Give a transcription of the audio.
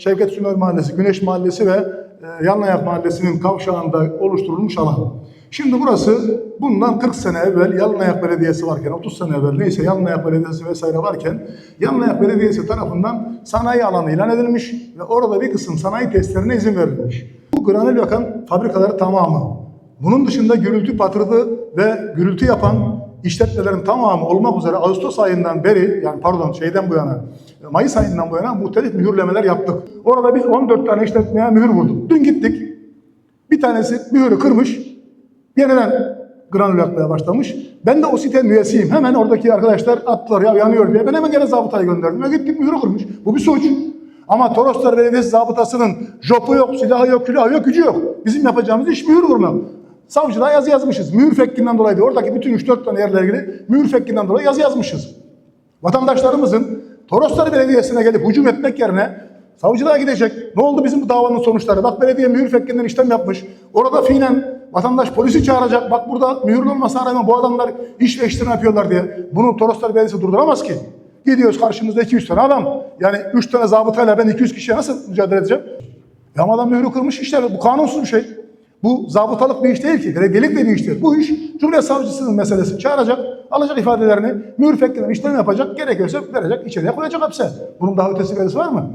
Şevket Sümer Mahallesi, Güneş Mahallesi ve e, Yanlayak Mahallesi'nin kavşağında oluşturulmuş alan. Şimdi burası bundan 40 sene evvel Yalnayak Belediyesi varken, 30 sene evvel neyse Yalnayak Belediyesi vesaire varken Yalnayak Belediyesi tarafından sanayi alanı ilan edilmiş ve orada bir kısım sanayi testlerine izin verilmiş. Bu granül yakan fabrikaları tamamı. Bunun dışında gürültü patırdı ve gürültü yapan işletmelerin tamamı olmak üzere Ağustos ayından beri yani pardon şeyden bu yana Mayıs ayından bu yana muhtelif mühürlemeler yaptık. Orada biz 14 tane işletmeye mühür vurduk. Dün gittik. Bir tanesi mühürü kırmış. Yeniden granül yakmaya başlamış. Ben de o sitenin üyesiyim. Hemen oradaki arkadaşlar attılar ya yanıyor diye. Ben hemen gene zabıtayı gönderdim. Ve gittik mühürü kırmış. Bu bir suç. Ama Toroslar Belediyesi zabıtasının jopu yok, silahı yok, külahı yok, gücü yok. Bizim yapacağımız iş mühür vurmak. Savcılığa yazı yazmışız. Mühür fekkinden dolayı da oradaki bütün 3-4 tane yerle ilgili mühür fekkinden dolayı yazı yazmışız. Vatandaşlarımızın Toroslar Belediyesi'ne gelip hücum etmek yerine savcılığa gidecek. Ne oldu bizim bu davanın sonuçları? Bak belediye mühür fekkinden işlem yapmış. Orada fiilen vatandaş polisi çağıracak. Bak burada mühürlü olmasına rağmen bu adamlar iş ve işlem yapıyorlar diye. Bunu Toroslar Belediyesi durduramaz ki. Gidiyoruz karşımızda 200 tane adam. Yani 3 tane zabıtayla ben 200 kişiye nasıl mücadele edeceğim? Ya adam mührü kırmış işte. Bu kanunsuz bir şey. Bu zabıtalık bir iş değil ki. Belediyelik de bir iş. Bu iş Cumhuriyet Savcısının meselesi. Çağıracak, alacak ifadelerini, mühür fekkinden işlem yapacak, gerekiyorsa verecek, içeriye koyacak hapse. Bunun daha ötesi verisi var mı?